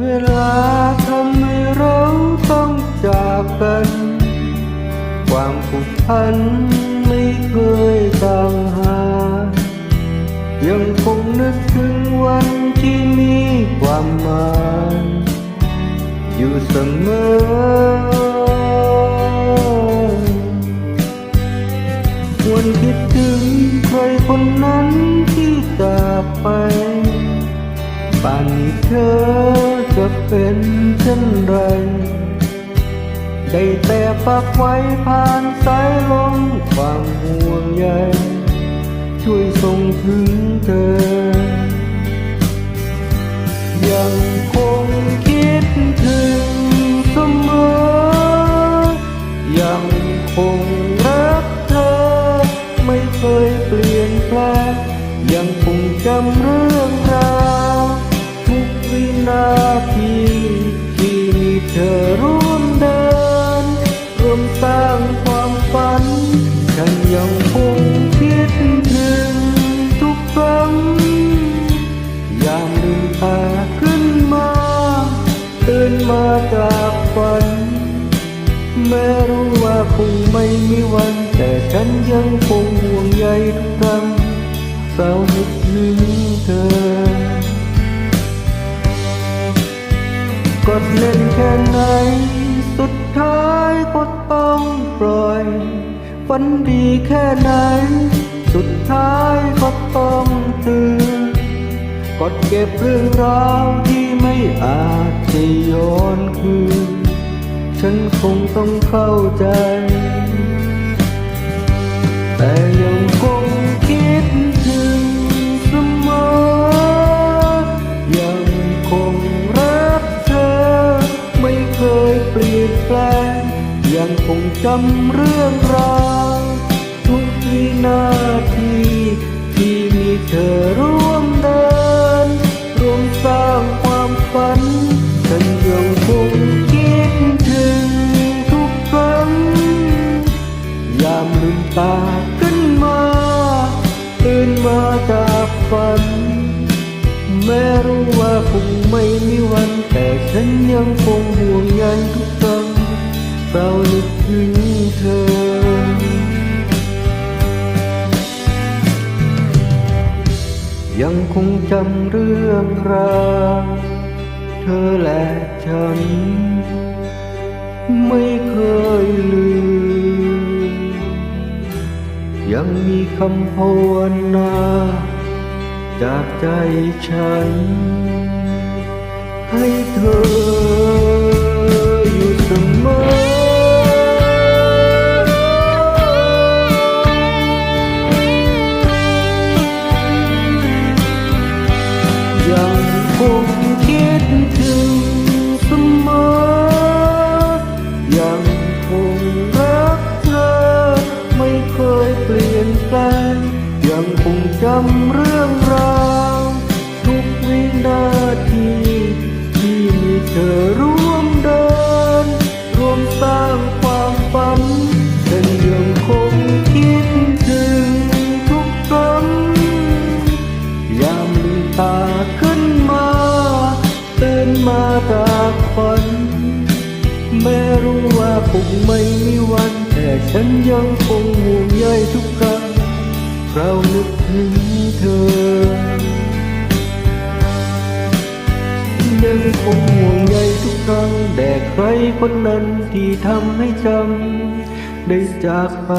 เวลาทำให้เราต้องจากกัน ความผูกพันไม่เคยต่างหา ยังคงนึกถึงวันที่มีความหมายอยู่เสมอวันคิดถึงใครคนนั้นที่จากไปป่านนี้เธอ จะเป็นเช่นไร ได้แต่ปักไว้ผ่านสายลมความห่วงใยช่วยส่งถึงเธอ ยังคงคิดถึงเสมอ ยังคงรักเธอ ไม่เคยเปลี่ยนแปลงยังคงจำเรื่องราว นาทีที่เธอร่วมเดินร่วมสร้างความฝัน ฉันยังคงคิดถึงทุกครั้งยามลืมตาขึ้นมาตื่นมาจากฝัน แม้รู้ว่าคงไม่มีวัน แต่ฉันยังคงห่วงใยทุกครั้งเศร้านึกถึงเธอ กดเล่นแค่ไหน สุดท้ายก็ต้องปล่อยฝันดีแค่ไหน สุดท้ายก็ต้องตื่นกดเก็บเรื่องราวที่ไม่อาจจะย้อนคืน ฉันคงต้องเข้าใจ แต่ยัง งคงจำเรื่องราวทุกวินาทีที่มีเธอร่วมเดินร่วมสร้างความฝัน ฉันยังคงคิดถึงทุกครั้งยามลืมตาขึ้นมาตื่นมาจากฝัน แม้รู้ว่าคงไม่มีวัน แต่ฉันยังคงห่วงใยทุกครั้งเรา ยังคงจำเรื่องราวเธอและฉัน ไม่เคยลืม ยังมีคำภาวนา จากใจฉัน ให้เธอ มาจากฝัน แม้รู้ว่าคงไม่มีวัน แต่ฉันยังคงห่วงใยทุกครั้งเรานึกถึงเธอ ยังคงห่วงใยทุกครั้งแด่ใครคนนั้นที่ทำให้จำได้จากไป